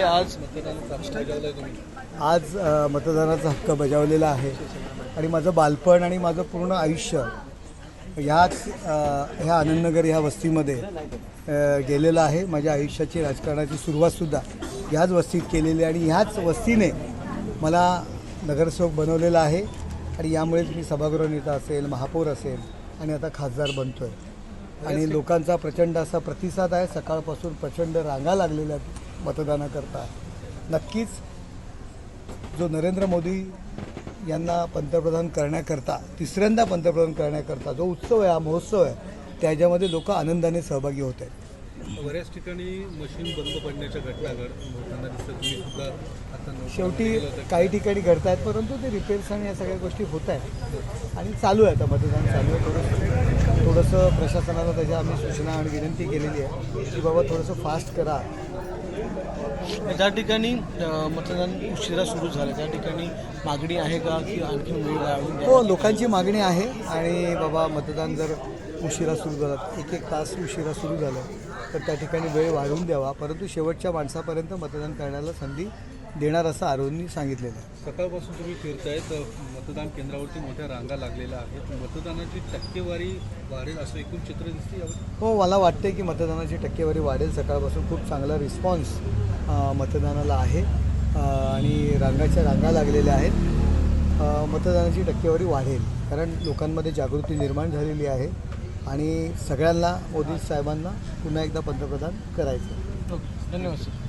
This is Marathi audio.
आहे आज? आज मतदानाचा हक्क बजावलेला आहे. आणि माझं बालपण आणि माझं पूर्ण आयुष्य ह्याच ह्या आनंदनगर ह्या वस्तीमध्ये गेलेलं आहे. माझ्या आयुष्याची राजकारणाची सुरुवातसुद्धा ह्याच वस्तीत केलेली आणि ह्याच वस्तीने मला नगरसेवक बनवलेला आहे. आणि यामुळेच मी सभागृह नेता असेल महापौर असेल आणि आता खासदार बनतो आहे आणि लोकांचा प्रचंड असा प्रतिसाद आहे. सकाळपासून प्रचंड रांगा लागलेल्या आहेत. मतदानाकरता. नक्कीच जो नरेंद्र मोदी यांना पंतप्रधान करण्याकरता तिसऱ्यांदा पंतप्रधान करण्याकरता जो उत्सव आहे हा महोत्सव आहे त्याच्यामध्ये लोक आनंदाने सहभागी होत आहेत. बऱ्याच ठिकाणी मशीन बंद पडण्याच्या घटना घड होताना दिसतात. तुम्ही सुद्धा आता शेवटी. काही ठिकाणी घडत आहेत परंतु ते रिपेअर्स आणि या सगळ्या गोष्टी होत आहेत. आणि चालू आहे आता मतदान चालू आहे. थोडंसं थोडंसं प्रशासनाला त्याच्या आम्ही सूचना आणि विनंती केलेली आहे की बाबा थोडंसं फास्ट करा. त्या ठिकाणी मतदान उशिरा सुरू झालं. त्या ठिकाणी मागणी आहे का की आणखी वेळ हो लोकांची मागणी आहे आणि बाबा मतदान जर उशिरा सुरू झालं एक एक तास उशिरा सुरू झालं तर त्या ठिकाणी वेळ वाढवून द्यावा. परंतु शेवटच्या माणसापर्यंत मतदान करण्याला संधी देणार असं आरोग्यनी सांगितलेलं आहे. सकाळपासून तुम्ही फिरतायत अ, मतदान केंद्रावरती मोठ्या रांगा लागलेल्या आहेत. मतदानाची टक्केवारी वाढेल असं एकूण चित्र दिसते हो मला वाटते की मतदानाची टक्केवारी वाढेल. सकाळपासून खूप चांगला रिस्पॉन्स मतदानाला आहे. आणि रांगाच्या रांगा लागलेल्या आहेत. मतदानाची टक्केवारी वाढेल. कारण लोकांमध्ये जागृती निर्माण झालेली आहे. आणि सगळ्यांना मोदी साहेबांना पुन्हा एकदा पंतप्रधान करायचं. धन्यवाद सर.